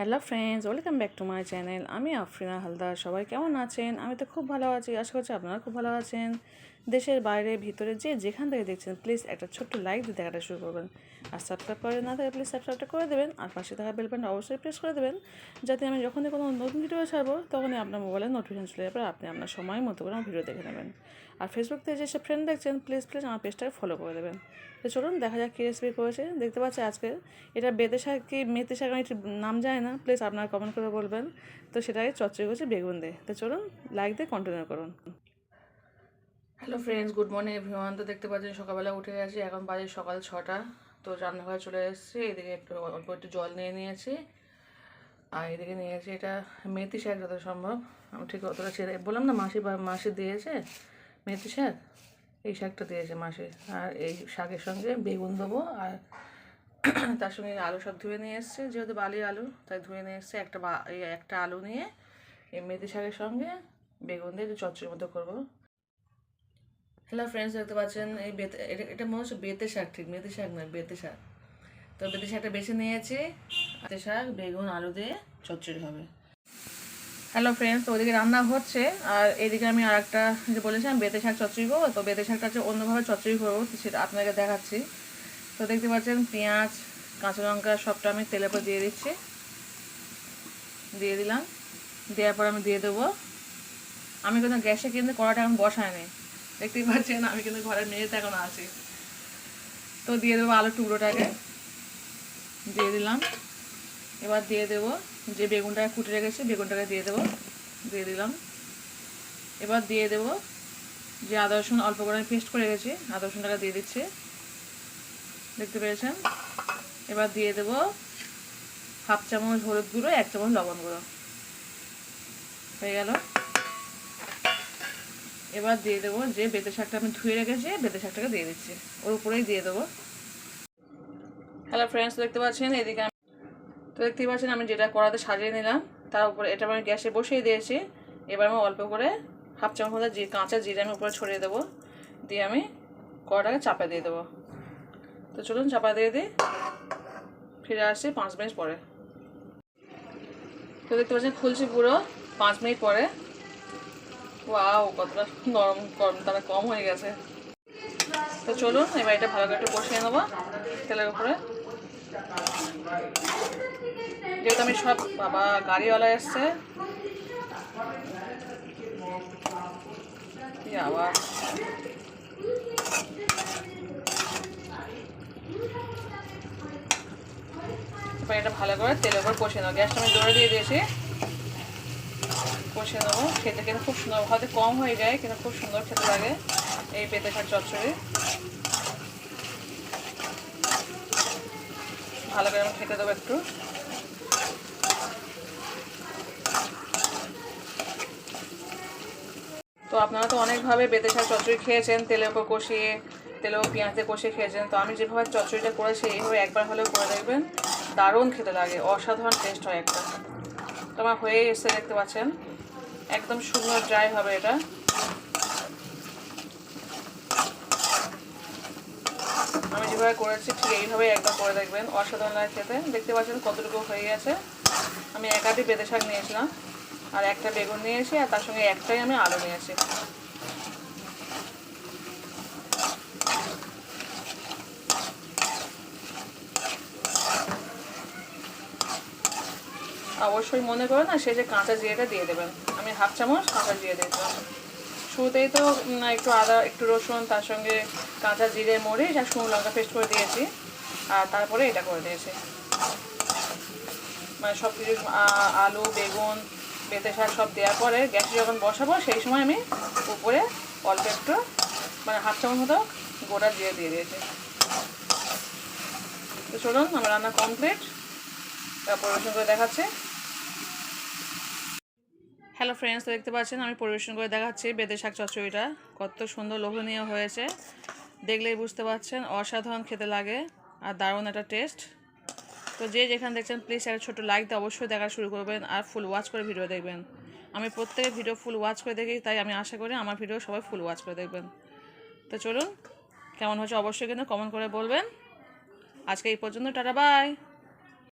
Hello friends welcome back to my channel আমি আফরিনা হালদার। সবাই কেমন আছেন? আমি তো খুব ভালো আছি। আশা করছি আপনারা খুব ভালো আছেন। দেশের বাইরে ভিতরে যে যেখান থেকে দেখছেন প্লিজ একটা ছোট্ট লাইক দিয়ে দেখাটা শুরু করবেন। আর সাবস্ক্রাইব করে না থাকে প্লিজ সাবস্ক্রাইবটা করে দেবেন। আর পাশে থাকা বেল বাটনটা অবশ্যই প্রেস করে দেবেন, যাতে আমি যখনই কোনো নতুন ভিডিও ছাড়বো, তখনই আপনার মোবাইলে নোটিফিকেশন চলে যাবে, আপনি আপনার সময় মতো করে আমার ভিডিও দেখে নেবেন। আর ফেসবুক থেকে যেসব ফ্রেন্ড দেখছেন প্লিজ প্লিজ আমার পেজটাকে ফলো করে দেবেন। তো চলুন দেখা যাক কী রেসিপি করেছে। দেখতে পাচ্ছি আজকে এটা বেতে শাক কি মেথি শাক আমি নাম জানি না প্লিজ আপনারা কমেন্ট করে বলবেন। তো সেটাকে চচ্চড়ি করছে বেগুন দিয়ে। তো চলুন লাইক দিয়ে কন্টিনিউ করুন। Hello friends good morning everyone তো দেখতে পাচ্ছেন সকালবেলা উঠে গেছি, এখন বাজে সকাল ছটা। তো রান্নাঘরে চলে এসেছি, এদিকে একটু অল্প একটু জল নিয়ে নিয়েছি। আর এদিকে নিয়েছি এটা মেথি শাক, যত সম্ভব। আমি ঠিক অতটা ছেড়ে বললাম না মাসি মাসি দিয়েছে মেথি শাক? এই শাকটা দিয়েছে মাসি। আর এই শাকের সঙ্গে বেগুন দেবো। আর তার সঙ্গে আলু সব ধুয়ে নিয়ে এসছে, যেহেতু বালি আলু, তাই ধুয়ে নিয়ে এসছে একটা বা- একটা আলু নিয়ে। এই মেথি শাকের সঙ্গে বেগুন দিয়ে একটু চচ্চড়ির মতো করব। হ্যালো ফ্রেন্ডস দেখতে পাচ্ছেন, এই বেতে, এটা এটা মনে হচ্ছে বেতে শাক ঠিক, মেথি শাক নয়, বেতে শাক। তো বেতে শাকটা বেছে নিয়েছি, বেতে শাক, বেগুন, আলু দিয়ে চচ্চড়ি হবে। হ্যালো ফ্রেন্ডস তো ওদিকে রান্না হচ্ছে, আর এদিকে আমি আর একটা যে বলেছিলাম, বেতে শাক চচ্চড়ি করব, তো বেতে শাকটা হচ্ছে অন্যভাবে চচ্চড়ি করব, তো সেটা আপনাকে দেখাচ্ছি। তো দেখতে পাচ্ছেন, পেঁয়াজ, কাঁচা লঙ্কা সবটা আমি তেলের উপর দিয়ে দিচ্ছি। দিয়ে দিলাম, দেওয়ার পর আমি দিয়ে দেবো। আমি কিন্তু গ্যাসে কিন্তু কড়াটা এখন বসায়নি দেখতেই পাচ্ছেন, আমি কিন্তু ঘরের মেয়েতে এখন আছি। তো দিয়ে দেবো আলুর টুকরোটাকে। দিয়ে দিলাম। এবার দিয়ে দেবো যে বেগুনটাকে কুটে রেখেছি, বেগুনটাকে দিয়ে দেবো। দিয়ে দিলাম। এবার দিয়ে দেবো যে আদা রসুন অল্প করে পেস্ট করে রেখেছি, আদা রসুনটাকে দিয়ে দিচ্ছি। দেখতে পেয়েছেন? এবার দিয়ে দেবো হাফ চামচ হলুদ গুঁড়ো, এক চামচ লবণ গুঁড়ো। হয়ে গেল। এবার দিয়ে দেবো যে বেতে শাকটা আমি ধুয়ে রেখেছি বেতে শাকটাকে দিয়ে দিচ্ছি। ওর উপরেই দিয়ে দেবো। হ্যালো ফ্রেন্ডস দেখতে পাচ্ছেন? এদিকে আমি তো দেখতেই পাচ্ছেন, আমি যেটা কড়াতে সাজিয়ে নিলাম, তার উপরে এটা আমি গ্যাসে বসিয়ে দিয়েছি। এবার আমি অল্প করে হাফ চামচ মতো জি কাঁচা জিরে আমি উপরে ছড়িয়ে দেবো। দিয়ে আমি কড়াটাকে চাপা দিয়ে দেবো। তো চলুন, চাপা দিয়ে দিই। ফিরে আসছি পাঁচ মিনিট পরে। তো দেখতে পাচ্ছেন, খুলছি পুরো পাঁচ মিনিট পরে। ওয়াও কতটা নরম, গরম, তারা কম হয়ে গেছে। তো চলুন, এবার এটা ভালো করে একটু কষিয়ে নেব তেলের উপরে। যেহেতু আমি সব বাবা গাড়িওয়ালা এসছে আবার এটা ভালো করে তেলের উপর কষিয়ে নেব। গ্যাসটা আমি জোরে দিয়ে দিয়েছি। কষিয়ে নেব। খেতে কিন্তু খুব সুন্দর হয়তো কম হয়ে যায়, কিন্তু খুব সুন্দর খেতে লাগে এই পেঁপে শাক চচ্চড়ি। ভালো করে আমি খেতে দেবো একটু। তো আপনারা তো অনেকভাবে বেতে শাক চচ্চড়ি খেয়েছেন, তেলের উপর কষিয়ে তেলেও পেঁয়াজে কষিয়ে খেয়েছেন। তো আমি যেভাবে চচ্চড়িটা করেছি, এইভাবে একবার হলেও করে দেখবেন, দারুণ খেতে লাগে। অসাধারণ টেস্ট হয় একটা। তো আমার হয়ে এসে দেখতে পাচ্ছেন। একদম সুন্দর ড্রাই হবে এটা। আমি যেভাবে করেছি, ঠিক এইভাবে একবার করে দেখবেন, অসাধারণ লাগে খেতে। দেখতে পাচ্ছেন কতটুকু হয়ে গেছে। আমি একাধিক বেঁধে শাক নিয়েছিলাম, আর একটা বেগুন নিয়েছি আর তার সঙ্গে একটাই আমি আলু নিয়েছি অবশ্যই মনে করো না, সে যে কাঁচা জিরেটা দিয়ে দেবেন আমি হাফ চামচ কাঁচা জিরে দিয়েছিলাম শুরুতেই তো একটু আদা, একটু রসুন, তার সঙ্গে কাঁচা জিরে, মরিচ আর শুকনো লঙ্কা পেস্ট করে দিয়েছি। আর তারপরে এটা করে দিয়েছি। মানে সব কিছু আলু, বেগুন, বেতে শাক সব দেওয়ার পরে গ্যাসে যখন বসাবো, সেই সময় আমি উপরে অল্প একটু মানে হাফ চামচ মতো গোটা জিরে দিয়ে দিয়েছি। তো চলুন, আমার রান্না কমপ্লিট। পরিবেশন করে দেখাচ্ছে। হ্যালো ফ্রেন্ডস দেখতে পাচ্ছেন, আমি পরিবেশন করে দেখাচ্ছি বেদে শাক চচ্চড়িটা। কত সুন্দর লোভনীয় হয়েছে। দেখলেই বুঝতে পারছেন অসাধারণ খেতে লাগে আর দারুণ একটা টেস্ট তো যে যেখানে দেখছেন প্লিজ একটা ছোটো লাইক দিয়ে অবশ্যই দেখা শুরু করবেন আর ফুল ওয়াচ করে ভিডিও দেখবেন। আমি প্রত্যেকের ভিডিও ফুল ওয়াচ করে দেখি, তাই আমি আশা করি আমার ভিডিও সবাই ফুল ওয়াচ করে দেখবেন। তো চলুন, কেমন হয়েছে অবশ্যই কিন্তু কমেন্ট করে বলবেন। আজকে এই পর্যন্ত, টাটা বাই